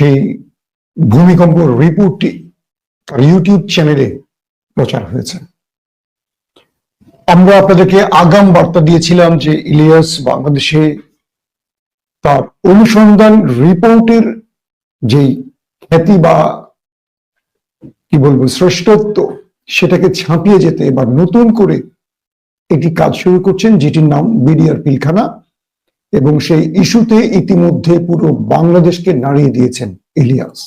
সেই ভূমিকম্প রিপোর্টটি তার ইউটিউব চ্যানেলে প্রচার হয়েছে। আমরা আপনাদেরকে আগাম বার্তা দিয়েছিলাম যে ইলিয়াস বাংলাদেশে তার অনুসন্ধান রিপোর্টের যেই খ্যাতি বা কি বলব, শ্রেষ্ঠত্ব, সেটাকে ছাপিয়ে যেতে বা নতুন করে একটি কাজ শুরু করছেন, যেটির নাম বিডিআর পিলখানা। এবং সেই ইস্যুতে ইতিমধ্যে পুরো বাংলাদেশকে নাড়িয়ে দিয়েছেন ইলিয়াস।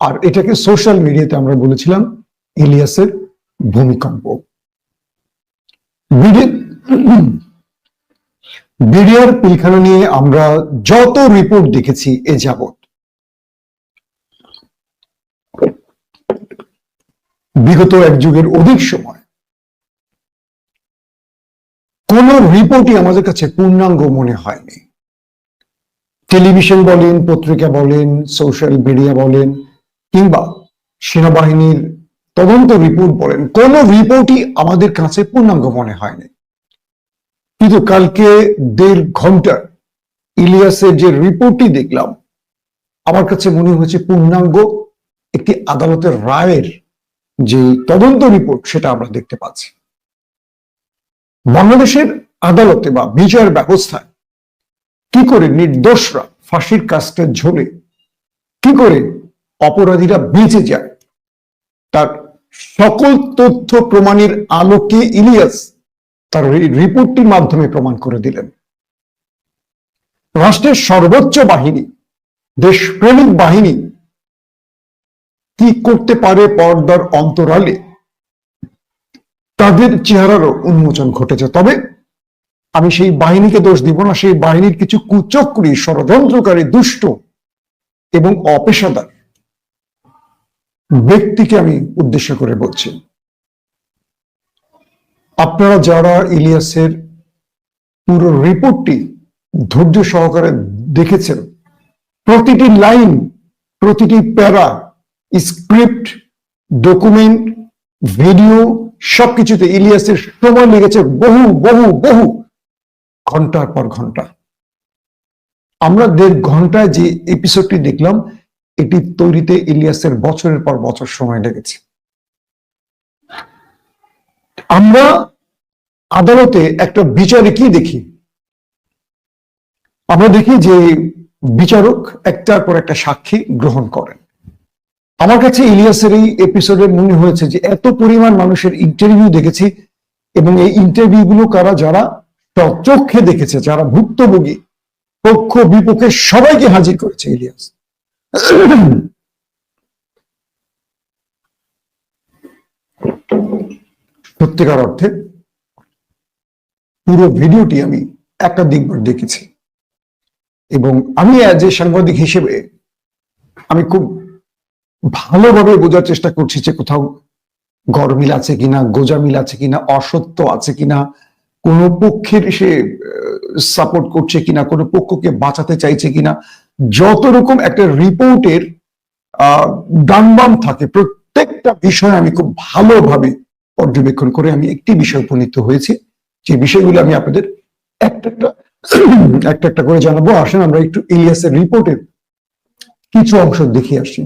আর এটাকে সোশ্যাল মিডিয়াতে আমরা বলেছিলাম ইলিয়াসের ভূমিকম্প। বিডিআর পিলখানা নিয়ে আমরা যত রিপোর্ট দেখেছি এ যাবৎ। বিগত এক যুগের অধিক সময় কোন রিপোর্টই আমাদের কাছে পূর্ণাঙ্গ মনে হয়নি। টেলিভিশন বলেন, পত্রিকা বলেন সোশ্যাল মিডিয়া বলেন, কিংবা সেনাবাহিনীর তদন্ত রিপোর্ট বলেন, কোন রিপোর্টই আমাদের কাছে পূর্ণাঙ্গ মনে হয়নি। কিন্তু কালকে দেড় ঘণ্টা ইলিয়াসের যে রিপোর্টটি দেখলাম, আমার কাছে মনে হয়েছে পূর্ণাঙ্গ একটি আদালতের রায়ের যে তদন্ত রিপোর্ট সেটা আমরা দেখতে পাচ্ছি। বাংলাদেশের আদালতে বা বিচার ব্যবস্থায় কি করে নির্দোষরা ফাঁসির কাজটা ঝোলে? কি করে অপরাধীরা বেঁচে যায়? তার সকল তথ্য প্রমাণের আলোকে ইলিয়াস তার রিপোর্টটির মাধ্যমে প্রমাণ করে দিলেন। রাষ্ট্রের সর্বোচ্চ বাহিনী, দেশপ্রেমিক বাহিনী কি করতে পারে পর্দার অন্তরালে? তাদের চেহারারও উন্মোচন ঘটেছে। তবে আমি সেই বাহিনীকে দোষ দিব না, সেই বাহিনীর কিছু কুচক্রী, ষড়যন্ত্রকারী, দুষ্ট এবং অপেশাদার ব্যক্তিকে আমি উদ্দেশ্য করে বলছি। আপনারা যারা ইলিয়াসের পুরো রিপোর্টটি ধৈর্য সহকারে দেখেছেন, প্রতিটি লাইন, প্রতিটি প্যারা, স্ক্রিপ্ট, ডকুমেন্ট, ভিডিও সবকিছুতে ইলিয়াসের সময় লেগেছে বহু বহু বহু। ঘণ্টার পর ঘণ্টা। আমরা দেড় ঘন্টায় যে এপিসোডটি দেখলাম, এটি তৈরিতে ইলিয়াসের বছরের পর বছর সময় লেগেছে। আমরা আদালতে একটা বিচারে কি দেখি? আমরা দেখি যে বিচারক একটার পর একটা সাক্ষী গ্রহণ করেন। আমার কাছে ইলিয়াসের এই এপিসোডে মনে হয়েছে যে এত পরিমাণ মানুষের ইন্টারভিউ দেখেছি এবং এই ইন্টারভিউ গুলো কারা যারা চক্ষে দেখেছে, যারা ভুক্তভোগী, পক্ষ, বিপক্ষে সবাইকে হাজির করেছে ইলিয়াস। সত্যিকার অর্থে পুরো ভিডিওটি আমি একাধিকবার দেখেছি এবং আমি যে সাংবাদিক হিসেবে আমি খুব ভালোভাবে বোঝার চেষ্টা করছি যে কোথাও গরমিল আছে কিনা, গোজামিল আছে কিনা, অসত্য আছে কিনা, কোন পক্ষের সে সাপোর্ট করছে কিনা, কোন পক্ষকে বাঁচাতে চাইছে কিনা। যত রকম একটা রিপোর্টের ডানবাম থাকে, প্রত্যেকটা বিষয় আমি খুব ভালোভাবে পর্যবেক্ষণ করে আমি একটি বিষয় উপনীত হয়েছি। যে বিষয়গুলো আমি আপনাদের একটা একটা একটা একটা করে জানাব। আসেন, আমরা একটু ইলিয়াসের রিপোর্টের কিছু অংশ দেখে আসি।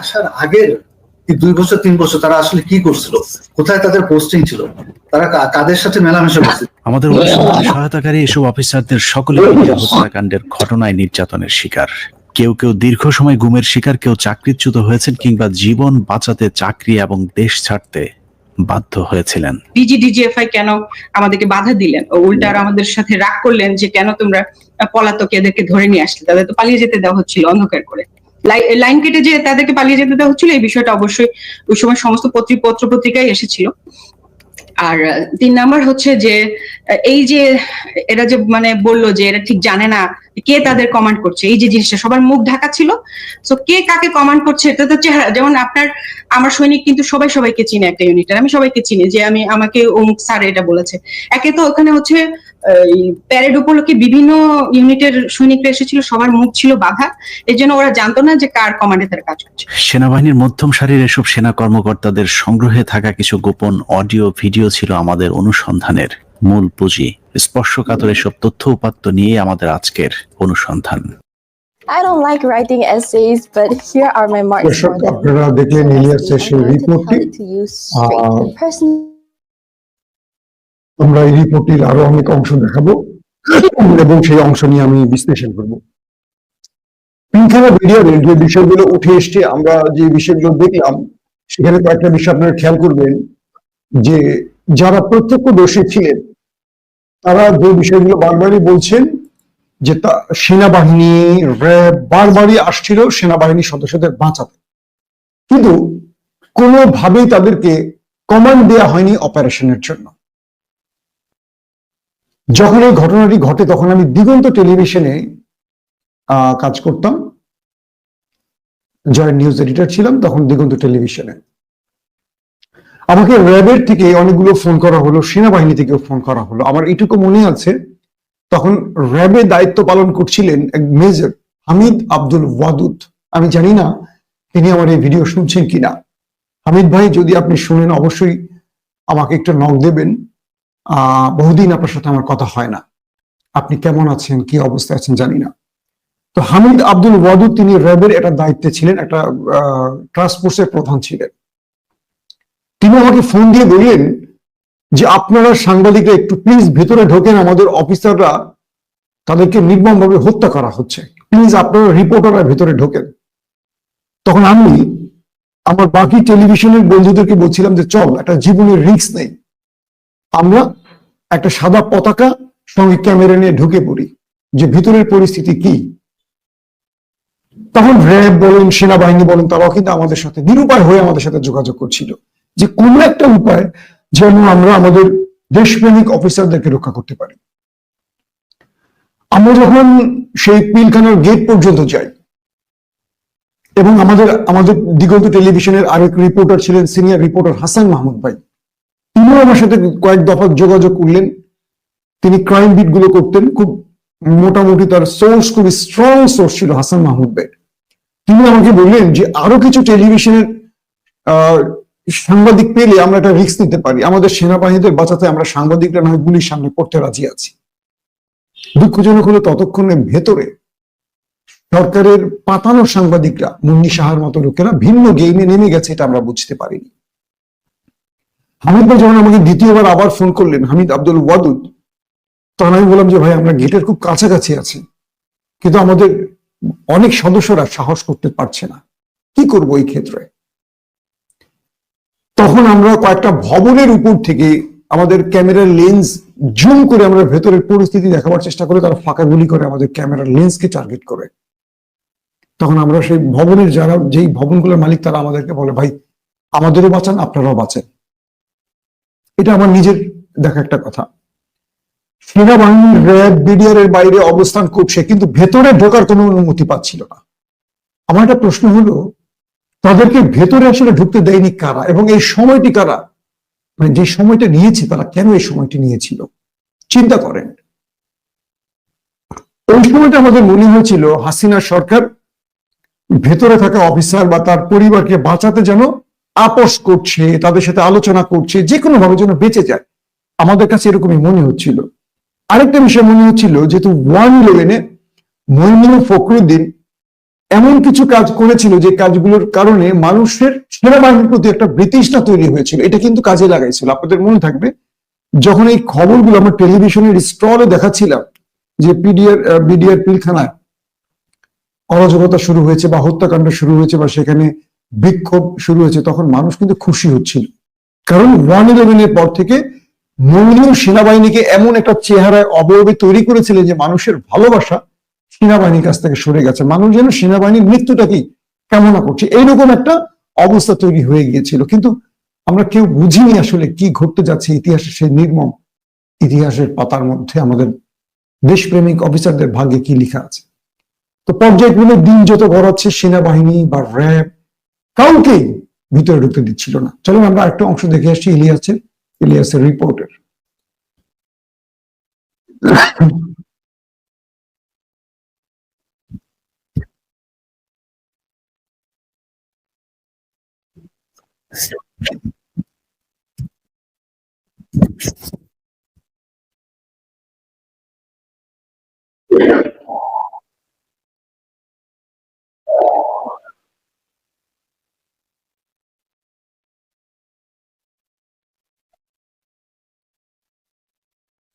আসার আগের দুই বছর তিন বছর তারা আসলে কি করছিল? কোথায় তাদের পোস্টিং ছিল? তারা কাদের সাথে মেলামেশা করছিল? আমাদের সহায়তাকারী এসব অফিসারদের সকলে হত্যাকাণ্ডের ঘটনায় নির্যাতনের শিকার। কেউ কেউ দীর্ঘ সময় গুমের শিকার কেউ চাকরিচ্যুত হয়েছেন কিংবা জীবন বাঁচাতে চাকরি এবং দেশ ছাড়তে বাধ্য হয়েছিলেন। ডিজিডিজিএফআই কেন আমাদেরকে বাধা দিলেন? ও উল্টা আর আমাদের সাথে রাগ করলেন যে কেন তোমরা পলাতক এদেরকে ধরে নিয়ে আসলে? তাদের তো পালিয়ে যেতে দেওয়া হচ্ছিল অন্ধকার করে। লাইন কেটে যে তাদেরকে পালিয়ে যেতে দেওয়া হচ্ছিল, এই বিষয়টা অবশ্যই ওই সময় সমস্ত পত্র পত্রিকায় এসেছিল। আর তিন নাম্বার হচ্ছে যে এই যে এরা যে মানে বলল যে এরা ঠিক জানে না কে তাদের কমান্ড করছে, এই যে জিনিসটা সবার মুখ ঢাকা ছিল। তো কে কাকে কমান্ড করছে, এটা তো চেহারা যেমন আপনার, আমার সৈনিক কিন্তু সবাই সবাইকে চিনে একটা ইউনিটের আমি সবাইকে চিনি যে আমি আমাকে অমুক স্যার এটা বলেছে। একে তো ওখানে হচ্ছে প্যারেড উপলক্ষে বিভিন্ন ইউনিটের সৈনিকরা এসেছিল সবার মুখ ছিল বাধা। এর জন্য ওরা জানতো না যে কার কমান্ডে তারা কাজ করছে। সেনাবাহিনীর মধ্যম সারির এসব সেনা কর্মকর্তাদের সংগ্রহে থাকা কিছু গোপন অডিও ভিডিও ছিল আমাদের অনুসন্ধানের মূল পুঁজি। স্পর্শকাতর এসব তথ্য উপাত্ত নিয়ে আমাদের আজকের অনুসন্ধান। I don't like writing essays, but here are my marks. আমরা এই রিপোর্টটির আরও অনেক অংশ দেখাবো। এবং সেই অংশ নিয়ে আমি বিশ্লেষণ করব। পিনখানা যে বিষয়গুলো উঠে এসছে, আমরা যে বিষয়গুলো দেখলাম, সেখানে কয়েকটা বিষয় আপনারা খেয়াল করবেন যে যারা প্রত্যক্ষদর্শী ছিলেন, তারা যে বিষয়গুলো বারবারই বলছেন যে তা সেনাবাহিনী, র্যাব বারবারই আসছিল সেনাবাহিনীর সদস্যদের বাঁচাতে। কিন্তু কোনোভাবেই তাদেরকে কমান্ড দেওয়া হয়নি অপারেশনের জন্য। যখন এই ঘটনাটি ঘটে, তখন আমি দিগন্ত টেলিভিশনে কাজ করতাম। জয়েন্ট নিউজ এডিটর ছিলাম, তখন দিগন্ত টেলিভিশনে। আমাকে র্যাবের থেকে অনেকগুলো ফোন করা হলো, সেনাবাহিনী থেকেও ফোন করা হলো। আমার এটুকু মনে আছে, তখন র্যাবে দায়িত্ব পালন করছিলেন এক মেজর, হামিদ আব্দুল ওয়াদুদ। আমি জানি না তিনি আমার এই ভিডিও শুনছেন কিনা। হামিদ ভাই, যদি আপনি শুনেন, অবশ্যই আমাকে একটু নক দেবেন। বহুদিন আপনার সাথে আমার কথা হয় না। আপনি কেমন আছেন, কি অবস্থায় আছেন জানি না। তো হামিদ আব্দুল ওয়াদুদ, তিনি র্যাবের একটা দায়িত্বে ছিলেন, একটা ট্রান্স ফোর্সের প্রধান ছিলেন। তিনি আমাকে ফোন দিয়ে বললেন যে, আপনারা সাংবাদিকরা একটু প্লিজ ভেতরে ঢোকেন, আমাদের অফিসাররা তাদেরকে নির্মমভাবে হত্যা করা হচ্ছে। প্লিজ আপনারা রিপোর্টাররা ভেতরে ঢোকেন। তখন আমি আমার বাকি টেলিভিশনের বন্ধুদেরকে বলছিলাম যে, চল, একটা জীবনের রিস্ক নেই। আমরা একটা সাদা পতাকা সঙ্গে ক্যামেরা নিয়ে ঢুকে পড়ি যে ভিতরের পরিস্থিতি কি? তখন র্যাব বলেন, সেনাবাহিনী বলেন, তারাও কিন্তু আমাদের সাথে নিরুপায় হয়ে আমাদের সাথে যোগাযোগ করছিল যে কোনো একটা উপায় যেন আমরা আমাদের দেশপ্রেমিক অফিসারদেরকে রক্ষা করতে পারি। আমরা যখন সেই পিলখানার গেট পর্যন্ত যাই এবং আমাদের আমাদের দিগন্ত টেলিভিশনের আরেক রিপোর্টার ছিলেন সিনিয়র রিপোর্টার হাসান মাহমুদ ভাই তিনিও আমার সাথে কয়েক দফা যোগাযোগ করলেন। তিনি ক্রাইম বিটগুলো করতেন। খুব মোটামুটি তার সোর্স খুব স্ট্রং সোর্স ছিল হাসান মাহমুদ ভাই তিনি আমাকে বললেন যে আরও কিছু টেলিভিশনের সাংবাদিক পেলে আমরা একটা রিস্ক নিতে পারি। আমাদের সেনাবাহিনীদের বাঁচাতে আমরা সাংবাদিকরা নয় গুলির সামনে পড়তে রাজি আছি। দুঃখজনক হলো ততক্ষণে ভেতরে সরকারের পাতানো সাংবাদিকরা, মুন্নি সাহার মতো লোকেরা ভিন্ন গেইমে নেমে গেছে, এটা আমরা বুঝতে পারিনি। হামিদ ভাই যখন আমাকে দ্বিতীয়বার আবার ফোন করলেন, হামিদ আব্দুল ওয়াদুদ, তখন আমি বললাম যে, ভাই, আমরা গেটের খুব কাছাকাছি আছি, কিন্তু আমাদের অনেক সদস্যরা সাহস করতে পারছে না। কি করব এই ক্ষেত্রে? তখন আমরা কয়েকটা ভবনের উপর থেকে আমাদের ক্যামেরার লেন্স জুম করে আমরা ভেতরের পরিস্থিতি দেখাবার চেষ্টা করে, তারা ফাঁকা গুলি করে আমাদের ক্যামেরার লেন্সকে টার্গেট করে। তখন আমরা সেই ভবনের যারা, যেই ভবনগুলোর মালিক তারা আমাদেরকে বলে, ভাই, আমাদেরও বাঁচান, আপনারাও বাঁচেন। এটা আমার নিজের দেখা একটা কথা। সেনাবাহিনী, র্যাব, বিডিআর এর বাইরে অবস্থান করছে, কিন্তু ভেতরে ঢোকার কোনো অনুমতি পাচ্ছিল না। আমার একটা প্রশ্ন হলো, তাদেরকে ভেতরে আসলে ঢুকতে দেয়নি কারা? এবং এই সময়টি কারা? মানে যে সময়টা নিয়েছে, তারা কেন এই সময়টি নিয়েছিল? চিন্তা করেন। ওই সময়টা আমাদের মনে হয়েছিল, হাসিনা সরকার ভেতরে থাকা অফিসার বা তার পরিবারকে বাঁচাতে যেন আপোষ করছে, তাদের সাথে আলোচনা করছে যে কোনো ভাবে যেন বেঁচে যায়। আমাদের কাছে এরকমই মনে হচ্ছিল। আরেকটা বিষয় মনে হচ্ছিল, যেহেতু ওয়ান ইলেভেনে মইনুল ফখরুদ্দিন এমন কিছু কাজ করেছিল যে কাজগুলোর কারণে মানুষের সেনাবাহিনীর প্রতি একটা বিতৃষ্ণা তৈরি হয়েছিল। এটা কিন্তু কাজে লাগাইছিল। আপনাদের মনে থাকবে, যখন এই খবরগুলো আমরা টেলিভিশনের স্টলে দেখাচ্ছিলাম যে পিডিআর বিডিআর পিলখানায় অরাজকতা শুরু হয়েছে বা হত্যাকাণ্ড শুরু হয়েছে বা সেখানে বিক্ষোভ শুরু হয়েছে, তখন মানুষ কিন্তু খুশি হচ্ছিল। কারণ ওয়ান ইলেভেনের পর থেকে মমিনুল সেনাবাহিনীকে এমন একটা চেহারায় অবয়বে তৈরি করেছিলেন যে মানুষের ভালোবাসা সেনাবাহিনীর কাছ থেকে সরে গেছে। মানুষ যেন সেনাবাহিনীর মৃত্যুটাকেই কামনা করছে। এইরকম একটা অবস্থা তৈরি হয়ে গিয়েছিল। কিন্তু আমরা কেউ বুঝিনি আসলে কি ঘটতে যাচ্ছে ইতিহাসের সেই নির্মম ইতিহাসের পাতার মধ্যে। আমাদের দেশপ্রেমিক অফিসারদের ভাগ্যে কি লেখা আছে? তো পর্যায়গুলো দিন যত গড়াচ্ছে সেনাবাহিনী বা র্যাব কাউকেই ভিতরে ঢুকতে দিচ্ছিল না। চলুন আমরা একটা অংশ দেখে আসছি ইলিয়াসের ইলিয়াসের রিপোর্টের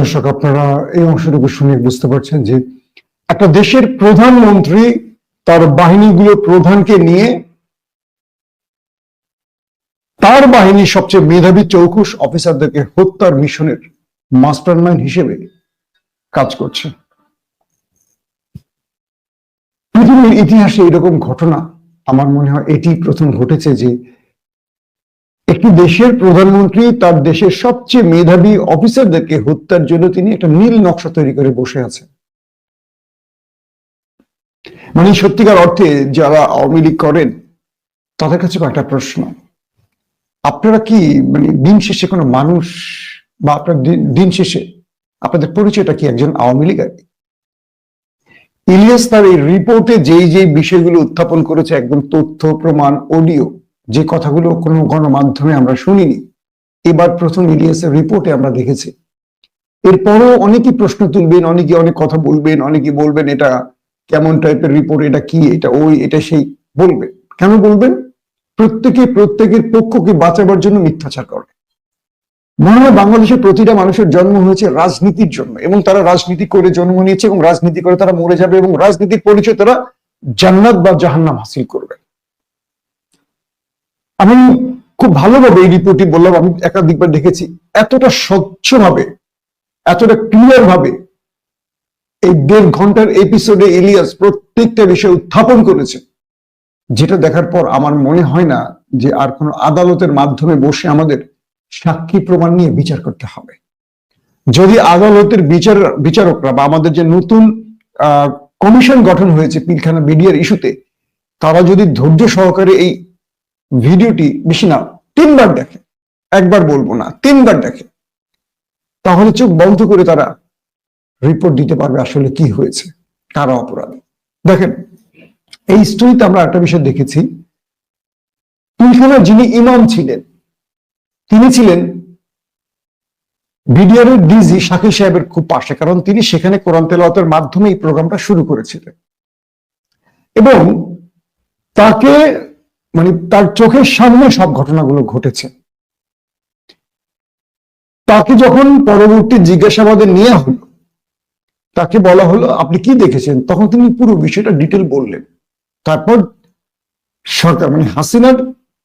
দর্শক, আপনারা এই অংশটুকু শুনে বুঝতে পারছেন যে একটা দেশের প্রধানমন্ত্রী তার বাহিনীগুলো প্রধানকে নিয়ে তার বাহিনীর সবচেয়ে মেধাবী চৌকুশ অফিসারদেরকে হত্যার মিশনের মাস্টারমাইন্ড হিসেবে কাজ করছে। পৃথিবীর ইতিহাসে এরকম ঘটনা, আমার মনে হয় এটি প্রথম ঘটেছে যে একটি দেশের প্রধানমন্ত্রী তার দেশের সবচেয়ে মেধাবী অফিসারদেরকে হত্যার জন্য তিনি একটা নীল নকশা তৈরি করে বসে আছেন। মানে সত্যিকার অর্থে যারা আওয়ামী লীগ করেন, তাদের কাছে একটা প্রশ্ন, আপনারা কি মানে দিন শেষে কোনো মানুষ বা আপনার দিন- শেষে আপনাদের পরিচয়টা কি একজন আওয়ামী লীগ ইলিয়াস তার এই রিপোর্টে যেই যেই বিষয়গুলো উত্থাপন করেছে, একদম তথ্য, প্রমাণ, অডিও যে কথাগুলো কোনো গণমাধ্যমে আমরা শুনিনি, এবার প্রথম ইলিয়াসের রিপোর্টে আমরা দেখেছি। এরপরও অনেকেই প্রশ্ন তুলবেন অনেকে অনেক কথা বলবেন অনেকে বলবেন এটা কেমন টাইপের রিপোর্ট এটা কি, এটা ওই, এটা সেই, বলবেন। কেন বলবেন? প্রত্যেকে, প্রত্যেকের পক্ষকে বাঁচাবার জন্য মিথ্যাচার করে। মনে হয় বাংলাদেশের প্রতিটা মানুষের জন্ম হয়েছে রাজনীতির জন্য, এবং তারা রাজনীতি করে জন্ম নিয়েছে, এবং রাজনীতি করে তারা মরে যাবে, এবং রাজনীতির পরিচয় তারা জান্নাত বা জাহান্নাম হাসিল করবে। আমি খুব ভালোভাবে এই রিপোর্টটি বললাম, আমি একাধিকবার দেখেছি। এতটা স্বচ্ছভাবে, এতটা ক্লিয়ার ভাবে এই দেড় ঘণ্টার এপিসোডে ইলিয়াস প্রত্যেকটা বিষয় উত্থাপন করেছে, যেটা দেখার পর আমার মনে হয় না যে আর কোনো আদালতের মাধ্যমে বসে আমাদের সাক্ষী প্রমাণ নিয়ে বিচার করতে হবে। যদি আদালতের বিচার, বিচারকরা বা আমাদের যে নতুন কমিশন গঠন হয়েছে পিলখানা মিডিয়ার ইস্যুতে, তারা যদি ধৈর্য সহকারে এই ভিডিওটি বেশি না, তিনবার দেখে, একবার বলব না, তিনবার দেখে। তাহলে চোখ বন্ধ করে তারা রিপোর্ট দিতে পারবে আসলে কি হয়েছে, কারা অপরাধী। দেখেন, এই স্টোরিতে আমরা একটা বিষয় দেখেছি। পিলখানার যিনি ইমাম ছিলেন, তিনি ছিলেন বিডিআর ডিজি শাকির সাহেবের খুব পাশে, কারণ তিনি সেখানে কোরআন তেলাওয়াতের মাধ্যমে এই প্রোগ্রামটা শুরু করেছিলেন। এবং তাকে মানে তার চোখের সামনে সব ঘটনাগুলো ঘটেছে। তাকে যখন পরবর্তী জিজ্ঞাসাবাদে নেওয়া হলো, তাকে বলা হলো, আপনি কি দেখেছেন? তখন তিনি পুরো বিষয়টা ডিটেল বললেন। তারপর সরকার মানে হাসিনার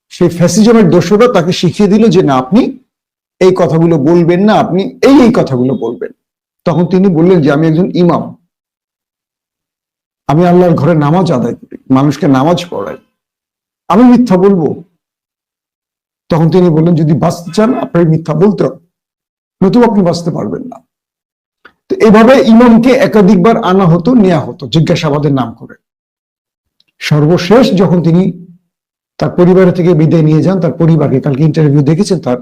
সেই ফ্যাসিজমের দোষরা তাকে শিখিয়ে দিল যে, না, আপনি এই কথাগুলো বলবেন না, আপনি এই এই কথাগুলো বলবেন। তখন তিনি বললেন যে, আমি একজন ইমাম। আমি আল্লাহর ঘরে নামাজ আদায় করি, মানুষকে নামাজ পড়াই। আমি মিথ্যা বলব। তখন তিনি বললেন, যদি বাঁচতে চান আপনার মিথ্যা বলতে হবে। আপনি বাঁচতে পারবেন না। তো এভাবে ইমামকে একাধিকবার আনা হতো নেওয়া হতো, জিজ্ঞাসাবাদের নাম করে। সর্বশেষ যখন তিনি তার পরিবার থেকে বিদায় নিয়ে যান, তার পরিবারকে, কালকে ইন্টারভিউ দেখেছেন তার,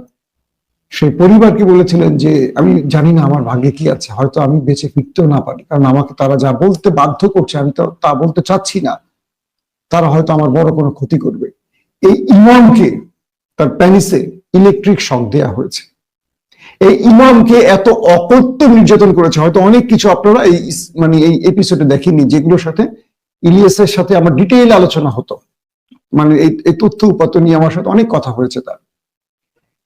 সেই পরিবারকে বলেছিলেন যে, আমি জানি না আমার ভাগ্যে কি আছে, হয়তো আমি বেঁচে ফিরতেও না পারি। কারণ আমাকে তারা যা বলতে বাধ্য করছে, আমি তো তা বলতে চাচ্ছি না। তারা হয়তো আমার বড় কোনো ক্ষতি করবে। এই ইমামকে, তার প্যানিসে ইলেকট্রিক শক দেয়া হয়েছে। এই ইমামকে এত অকথ্য নির্যাতন করেছে, হয়তো অনেক কিছু আপনারা এই মানে এই এপিসোডে দেখেননি, যেগুলোর সাথে ইলিয়াসের সাথে আমার ডিটেইল আলোচনা হতো। মানে এই তথ্য উপাত্ত নিয়ে আমার সাথে অনেক কথা হয়েছে তার।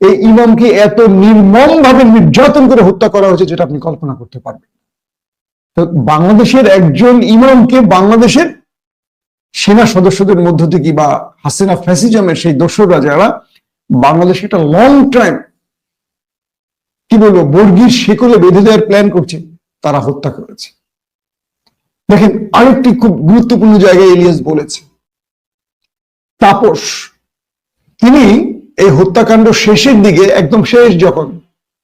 এই ইমামকে এত নির্মম ভাবে নির্যাতন করে হত্যা করা হয়েছে, যেটা আপনি কল্পনা করতে পারবেন বাংলাদেশের একজন ইমামকে বাংলাদেশের সেনা সদস্যদের মধ্য থেকে বা হাসিনা ফ্যাসিজমের সেই দোসররা যারা, বাংলাদেশে একটা লং টাইম কি বলব, বর্গীর শেকলে বেঁধে দেওয়ার প্ল্যান করছে, তারা হত্যা করেছে। দেখেন, আরেকটি খুব গুরুত্বপূর্ণ জায়গায় ইলিয়াস বলেছে। তাপস, তিনি এই হত্যাকাণ্ড শেষের দিকে, একদম শেষ যখন,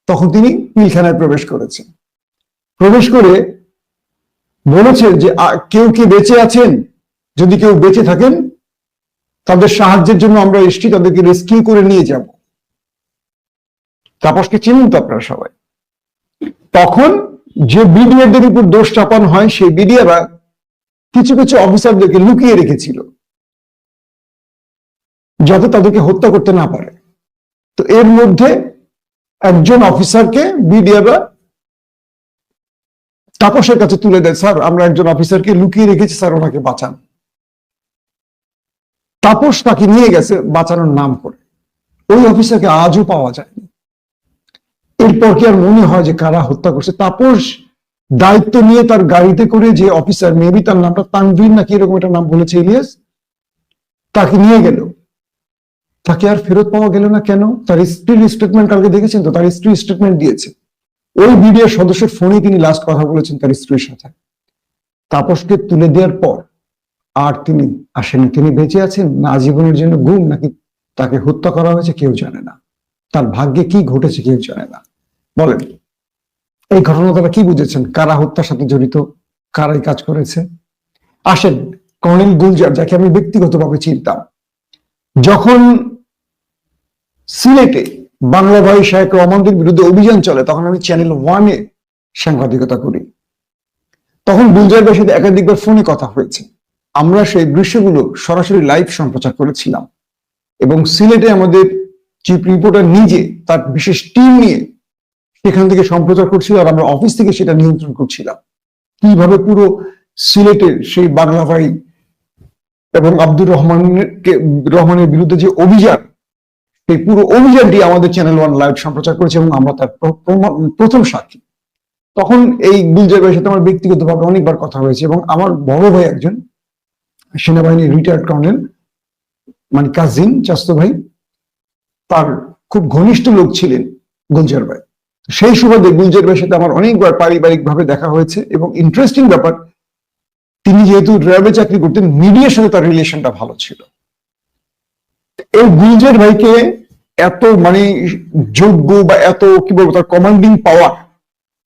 তখন তিনি পিলখানায় প্রবেশ করেছেন। প্রবেশ করে বলেছেন যে কেউ কি বেঁচে আছেন? যদি কেউ বেঁচে থাকেন, তাদের সাহায্যের জন্য আমরা এসছি, তাদেরকে রেস্কিউ করে নিয়ে যাব। তাপসকে চিনুন তো আপনারা সবাই। তখন যে বিডিআরদের উপর দোষ চাপানো হয়, সেই বিডিআররা কিছু কিছু অফিসারদেরকে লুকিয়ে রেখেছিল, যাতে তাদেরকে হত্যা করতে না পারে। তো এর মধ্যে একজন অফিসারকে বিডিআররা তাপসের কাছে তুলে দেয়, স্যার, আমরা একজন অফিসারকে লুকিয়ে রেখেছি, স্যার, ওনাকে বাঁচান। তাপস তাকে নিয়ে গেছে বাঁচানোর নাম করে। ওই অফিসারকে আজও পাওয়া যায়নি। এরপর কি আর মনে হয় যে কারা হত্যা করছে? তাপস দায়িত্ব নিয়ে তার গাড়িতে করে যে অফিসার, মেবি তার নামটা তানভীর নাকি এরকম একটা নাম বলেছে ইলিয়াস, তাকে নিয়ে গেল। তাকে আর ফেরত পাওয়া গেল না কেন? তার স্ত্রীর স্টেটমেন্ট কালকে দেখেছেন তো? তার স্ত্রী স্টেটমেন্ট দিয়েছে। ওই বিডিআর সদস্যের ফোনে তিনি লাস্ট কথা বলেছেন তার স্ত্রীর সাথে। তাপসকে তুলে দেওয়ার পর আর তিনি আসেনি তিনি বেঁচে আছেন না জীবনের জন্য গুম নাকি তাকে হত্যা করা হয়েছে কেউ জানে না। তার ভাগ্যে কি ঘটেছে কেউ জানে না। বলেন, এই ঘটনা তারা কি বুঝেছেন? কারা হত্যার সাথে জড়িত? কারাই কাজ করেছে? আসেন, কর্নেল গুলজার, যাকে আমি ব্যক্তিগতভাবে চিনতাম, যখন সিলেটে বাংলা ভাই শাহেক রহমানদের বিরুদ্ধে অভিযান চলে, তখন আমি চ্যানেল ওয়ানে সাংবাদিকতা করি। তখন গুলজার সাথে একাধিকবার ফোনে কথা হয়েছে। আমরা সেই দৃশ্যগুলো সরাসরি লাইভ সম্প্রচার করেছিলাম। এবং সিলেটে আমাদের চিফ রিপোর্টার নিজে তার বিশেষ টিম নিয়ে সেখান থেকে সম্প্রচার করছিল আর আমরা অফিস থেকে সেটা নিয়ন্ত্রণ করছিলাম। কীভাবে পুরো সিলেটের সেই বাংলা ভাই এবং আব্দুর রহমানের রহমানের বিরুদ্ধে যে অভিযান, সেই পুরো অভিযানটি আমাদের চ্যানেল ওয়ান লাইভ সম্প্রচার করেছে এবং আমরা তার প্র- প্রথম সাক্ষী। তখন এই গুলজার ভাইয়ের সাথে আমার ব্যক্তিগতভাবে অনেকবার কথা হয়েছে এবং আমার বড় ভাই একজন সেনাবাহিনীর রিটায়ার্ড কর্নেল মানে কাজিন চাস্তো ভাই, তার খুব ঘনিষ্ঠ লোক ছিলেন গুলজার ভাই। সেই সুবাদে গুলজার ভাইয়ের সাথে আমার অনেকবার পারিবারিক ভাবে দেখা হয়েছে এবং ইন্টারেস্টিং ব্যাপার, তিনি যেহেতু র্যাবে চাকরি করতেন মিডিয়ার সাথে তার রিলেশনটা ভালো ছিল। এই গুলজার ভাইকে এত মানে যোগ্য বা এত, কি বলব, তার কমান্ডিং পাওয়ার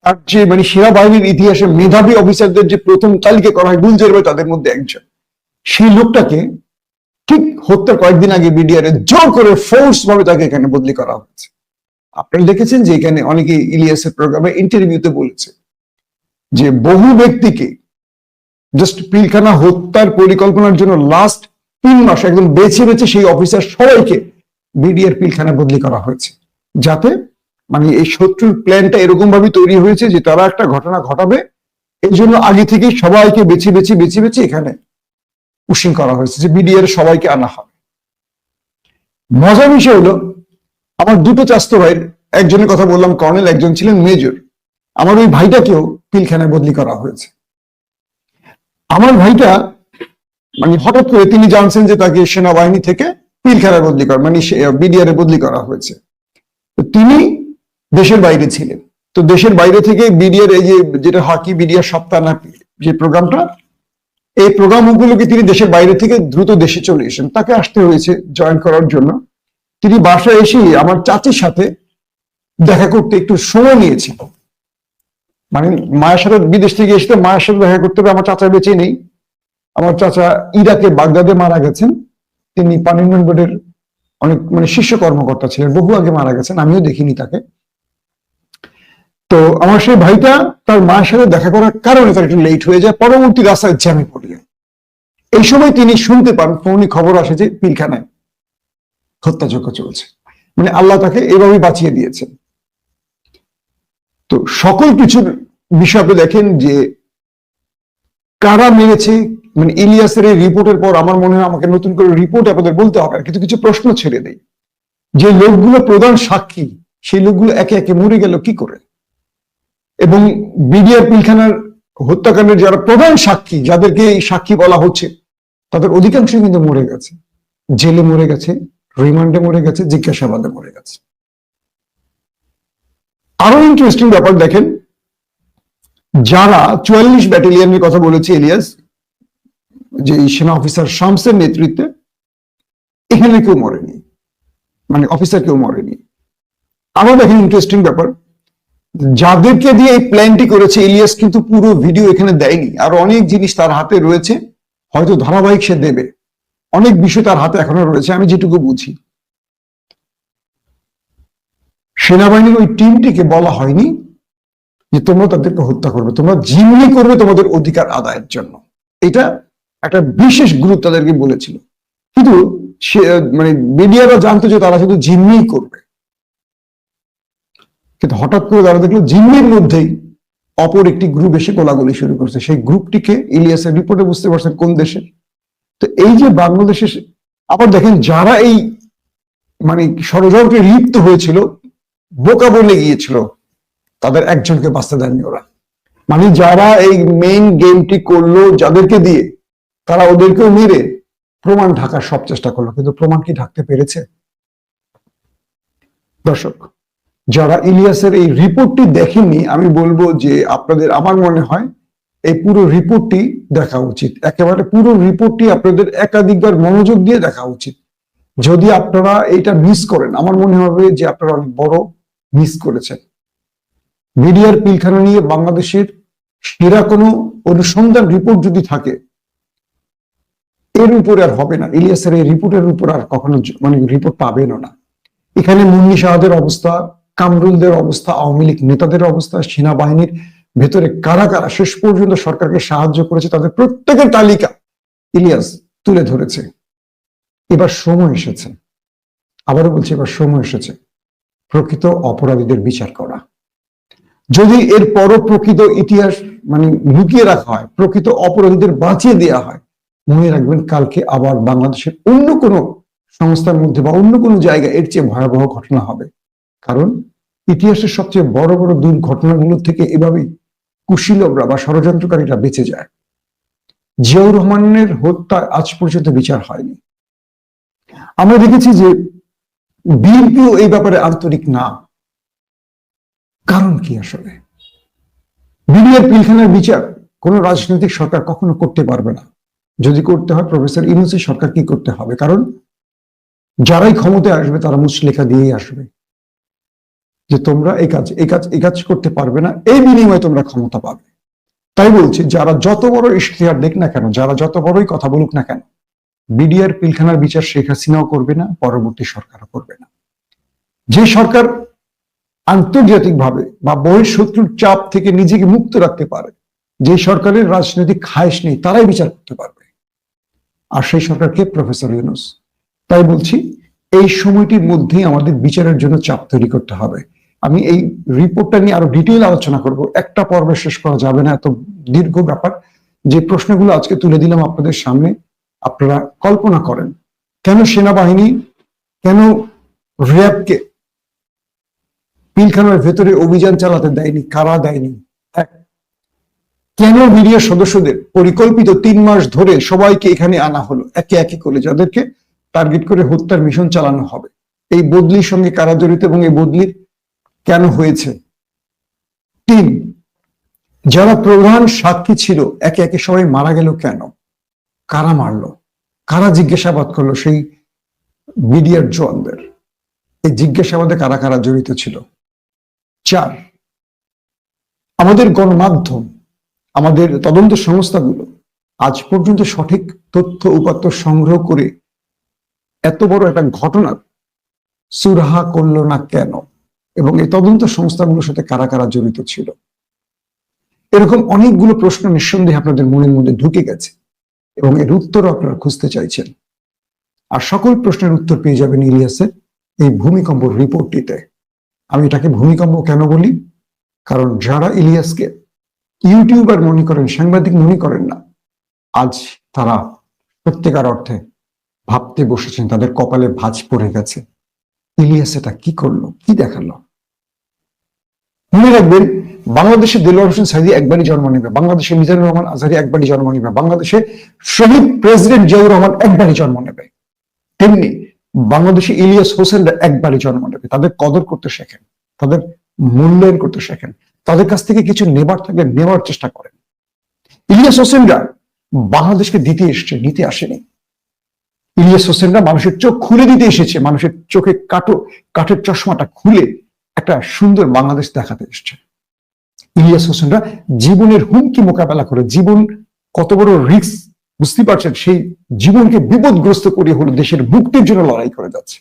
তার যে মানে সেনাবাহিনীর ইতিহাসে মেধাবী অফিসারদের যে প্রথম তালিকা করা হয়, গুলজার ভাই তাদের মধ্যে একজন। সেই লোকটাকে ঠিক হত্যার কয়েকদিন আগে বিডিআর জোর করে ফোর্স ভাবে তাকে এখানে বদলি করা হয়েছে। আপনারা দেখেছেন যে এখানে অনেকে ইলিয়াসের প্রোগ্রামে ইন্টারভিউতে বলেছে যে বহু ব্যক্তিকে জাস্ট পিলখানা হত্যার পরিকল্পনার জন্য লাস্ট তিন মাস একদম বেছে বেছে সেই অফিসার সবাইকে বিডিআর পিলখানা বদলি করা হয়েছে। যাতে মানে এই শত্রুর প্ল্যানটা এরকম ভাবে তৈরি হয়েছে যে তারা একটা ঘটনা ঘটাবে এই জন্য আগে থেকে সবাইকে বেছে বেছে বেছে বেছে এখানে পুশিং করা হয়েছে যে বিডিআর সবাইকে আনা হবে। মজার বিষয় হলো, আমার দুটো চাস্ত ভাইয়ের একজনের কথা বললাম, কর্নেল, একজন ছিলেন মেজর। আমার ওই ভাইটাকেও পিলখানায় বদলি করা হয়েছে। আমার ভাইটা মানে হঠাৎ করে তিনি জানছেন যে তাকে সেনাবাহিনী থেকে পিলখানায় বদলি করা মানে বিডিআর এ বদলি করা হয়েছে। তিনি দেশের বাইরে ছিলেন। তো দেশের বাইরে থেকে বিডিআর এই যে, যেটা হকি বিডিআর সপ্তাহ না, যে প্রোগ্রামটা এই প্রোগ্রামগুলোকে তিনি দেশের বাইরে থেকে দ্রুত দেশে চলে এসেছেন। তাকে আসতে হয়েছে জয়েন করার জন্য। তিনি বাসায় এসে আমার চাচির সাথে দেখা করতে একটু সময় নিয়েছিল। মানে মায়ের সাথে বিদেশ থেকে এসে মায়ের সাথে দেখা করতে হবে, আমার চাচা বেঁচে নেই। আমার চাচা ইরাকে, বাগদাদে মারা গেছেন। তিনি পার্লামেন্ট বোর্ডের অনেক মানে শীর্ষ কর্মকর্তা ছিলেন, বহু আগে মারা গেছেন, আমিও দেখিনি তাকে। তো আমার সেই ভাইটা তার মায়ের সাথে দেখা করার কারণে তার একটু লেট হয়ে যায়। পরবর্তী রাস্তায় জ্যামে পড়ে যায়। এই সময় তিনি শুনতে পান, ফোনে খবর আসে যে পিলখানায় হত্যাযজ্ঞ চলছে। মানে আল্লাহ তাকে এভাবে বাঁচিয়ে দিয়েছেন। তো সকল কিছুর বিষয় আপনি দেখেন যে কারা মেরেছে মানে ইলিয়াসের এই রিপোর্টের পর আমার মনে হয় আমাকে নতুন করে রিপোর্ট আপনাদের বলতে হবে। কিন্তু কিছু প্রশ্ন ছেড়ে দেই। যে লোকগুলো প্রধান সাক্ষী, সেই লোকগুলো একে একে মরে গেল কি করে? এবং বিডিআর পিলখানার হত্যাকাণ্ডের যারা প্রধান সাক্ষী, যাদেরকে এই সাক্ষী বলা হচ্ছে, তাদের অধিকাংশই কিন্তু মরে গেছে। জেলে মরে গেছে, রিমান্ডে মরে গেছে, জিজ্ঞাসাবাদে মরে গেছে। আরও ইন্টারেস্টিং ব্যাপার দেখেন, যারা চুয়াল্লিশ ব্যাটালিয়নের কথা বলেছে এলিয়াস, যে সেনা অফিসার শামসের নেতৃত্বে, এখানে কেউ মরেনি। মানে অফিসার কেউ মরেনি। আরও দেখেন ইন্টারেস্টিং ব্যাপার যাদেরকে দিয়ে এই প্ল্যানটি করেছে ইলিয়াস, কিন্তু পুরো ভিডিও এখানে দেয়নি। আর অনেক জিনিস তার হাতে রয়েছে, হয়তো ধারাবাহিক সে দেবে। অনেক বিষয় তার হাতে এখনও রয়েছে, আমি যেটুকু বুঝি। সেনাবাহিনীর ওই টিমটিকে বলা হয়নি যে তোমরা তাদেরকে হত্যা করবে। তোমরা জিম্মি করবে তোমাদের অধিকার আদায়ের জন্য। এটা একটা বিশেষ গুরুত্ব তাদেরকে বলেছিল। কিন্তু সে মানে মিডিয়ারা জানতো যে তারা শুধু জিম্মি করবে। কিন্তু হঠাৎ করে তারা দেখল জিম্মির মধ্যেই অপর একটি গ্রুপ এসে গোলাগুলি শুরু করছে। সেই গ্রুপটিকে ইলিয়াসের রিপোর্টে বুঝতে পারছেন কোন দেশে। তো এই যে বাংলাদেশের, আবার দেখেন যারা এই মানে ষড়যন্ত্রে লিপ্ত হয়েছিল, বোকা বলে গিয়েছিল, তাদের একজনকে বাঁচতে দেননি ওরা। মানে যারা এই মেইন গেমটি করল যাদেরকে দিয়ে, তারা ওদেরকেও মেরে প্রমাণ ঢাকার সব চেষ্টা করল। কিন্তু প্রমাণ কি ঢাকতে পেরেছে? দর্শক যারা ইলিয়াসের এই রিপোর্টটি দেখেননি, আমি বলব যে আপনাদের আমার মনে হয় এই পুরো রিপোর্টটি দেখা উচিত। একেবারে পুরো রিপোর্টটি আপনাদের একাধিকবার মনোযোগ দিয়ে দেখা উচিত। যদি আপনারা এটা মিস করেন, আমার মনে হবে যে আপনারা অনেক বড় মিস করেছেন। মিডিয়ার পিলখানা নিয়ে বাংলাদেশের সেরা কোনো অনুসন্ধান রিপোর্ট যদি থাকে, এর উপরে আর হবে না। ইলিয়াসের এই রিপোর্টের উপর আর কখনো মানে রিপোর্ট পাবেনও না। এখানে মুন্নি শাহাদের অবস্থা কামরুলদের অবস্থা, আওয়ামী লীগ নেতাদের অবস্থা, সেনাবাহিনীর ভেতরে কারা কারা, শেষ পর্যন্ত সরকারকে সাহায্য করেছে, তাদের প্রত্যেকের তালিকা ইলিয়াস তুলে ধরেছে। এবার সময় এসেছে। আবারও বলছি, এবার সময় এসেছে। প্রকৃত অপরাধীদের বিচার করা। যদি এর পরও প্রকৃত ইতিহাস মানে লুকিয়ে রাখা হয়, প্রকৃত অপরাধীদের বাঁচিয়ে দেওয়া হয়, মনে রাখবেন কালকে আবার বাংলাদেশের অন্য কোনো সংস্থার মধ্যে বা অন্য কোনো জায়গায় এর চেয়ে ভয়াবহ ঘটনা হবে। কারণ ইতিহাসের সবচেয়ে বড় বড় দুর্ঘটনাগুলো থেকে এভাবেই কুশীলবরা বা ষড়যন্ত্রকারীরা বেঁচে যায়। জিয়াউর রহমানের হত্যা আজ পর্যন্ত বিচার হয়নি। আমরা দেখেছি যে বিএনপিও এই ব্যাপারে আন্তরিক না। কারণ কি আসলে? বিডিআর পিলখানার বিচার কোন রাজনৈতিক সরকার কখনো করতে পারবে না। যদি করতে হয়, প্রফেসর ইউনুসি সরকার কি করতে হবে? কারণ যারাই ক্ষমতায় আসবে, তারা মুচলেখা দিয়েই আসবে। যে তোমরা এই কাজ এই কাজ এই কাজ করতে পারবে না, এই বিনিময়ে তোমরা ক্ষমতা পাবে। তাই বলছি, যারা যত বড় ইশতেহার দেখ না কেন, যারা যত বড়ই কথা বলুক না কেন, বিডিআর পিলখানার বিচার শেখ হাসিনাও করবে না, পরবর্তী সরকারও করবে না। যে সরকার আন্তর্জাতিকভাবে বা বহিঃশত্রুর চাপ থেকে নিজেকে মুক্ত রাখতে পারে, যে সরকারের রাজনৈতিক খায়েশ নেই, তারাই বিচার করতে পারবে। আর সেই সরকারকে প্রফেসর ইউনুস। তাই বলছি, এই সময়টির মধ্যেই আমাদের বিচারের জন্য চাপ তৈরি করতে হবে। আমি এই রিপোর্টটা নিয়ে আরও ডিটেইল আলোচনা করব। একটা পর্বে শেষ করা যাবে না, এত দীর্ঘ ব্যাপার। যে প্রশ্নগুলো আজকে তুলে দিলাম আপনাদের সামনে, আপনারা কল্পনা করেন, কেন সেনাবাহিনী, কেন র্যাবকে পিলখানার ভেতরে অভিযান চালাতে দেয়নি, কারা দেয়নি? এক, কেন মিডিয়ার সদস্যদের পরিকল্পিত তিন মাস ধরে সবাইকে এখানে আনা হলো? একে একে করে যাদেরকে টার্গেট করে হত্যার মিশন চালানো হবে। এই বদলির সঙ্গে কারা জড়িত এবং এই বদলির কেন হয়েছে? তিন, যারা প্রধান সাক্ষী ছিল, একে একে সবাই মারা গেল কেন? কারা মারলো? কারা জিজ্ঞাসাবাদ করল সেই মিডিয়ার জওয়ানদের এই জিজ্ঞাসাবাদে কারা কারা জড়িত ছিল? চার, আমাদের গণমাধ্যম, আমাদের তদন্ত সংস্থাগুলো আজ পর্যন্ত সঠিক তথ্য উপাত্ত সংগ্রহ করে এত বড় একটা ঘটনা সুরাহা করল না কেন? এবং এই তদন্ত সংস্থাগুলোর সাথে কারা কারা জড়িত ছিল? এরকম অনেকগুলো প্রশ্ন নিঃসন্দেহে আপনাদের মনের মধ্যে ঢুকে গেছে এবং এর উত্তরও আপনারা খুঁজতে চাইছেন। আর সকল প্রশ্নের উত্তর পেয়ে যাবেন ইলিয়াসের এই ভূমিকম্প রিপোর্টটিতে। আমি এটাকে ভূমিকম্প কেন বলি? কারণ যারা ইলিয়াসকে ইউটিউবার মনে করেন, সাংবাদিক মনে করেন না, আজ তারা সত্যিকার অর্থে ভাবতে বসেছেন, তাদের কপালে ভাঁজ পড়ে গেছে। ইলিয়াস এটা কি করল? কি দেখাল? মনে রাখবেন বাংলাদেশে দিলওয়ার হোসেন সাইদি একবারই জন্ম নেবে বাংলাদেশে মিজানুর রহমান আজহারি একবারই জন্ম নেবে বাংলাদেশে শহীদ প্রেসিডেন্ট জিয়াউর রহমান একবারই জন্ম নেবে। তেমনি বাংলাদেশে ইলিয়াস হোসেনরা একবারই জন্ম নেবে, তাদের কদর করতে শেখেন, তাদের মূল্যায়ন করতে শেখেন, তাদের কাছ থেকে কিছু নেবার থাকলে নেওয়ার চেষ্টা করেন। ইলিয়াস হোসেনরা বাংলাদেশকে দিতে এসছে, নিতে আসেনি। ইলিয়াস হোসেনরা মানুষের চোখ খুলে দিতে এসেছে, মানুষের চোখে কাটো, কাঠের চশমাটা খুলে একটা সুন্দর বাংলাদেশ দেখাতে এসছে। ইলিয়াস হোসেনরা জীবনের হুমকি মোকাবেলা করে, জীবন কত বড় রিক্স বুঝতে পারছেন, সেই জীবনকে বিপদগ্রস্ত করে হলো দেশের মুক্তির জন্য লড়াই করে যাচ্ছে।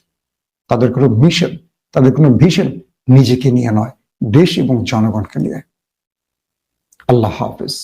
তাদের কোনো মিশন তাদের কোনো ভিশন নিজেকে নিয়ে নয়, দেশ এবং জনগণকে নিয়ে। আল্লাহ হাফিজ।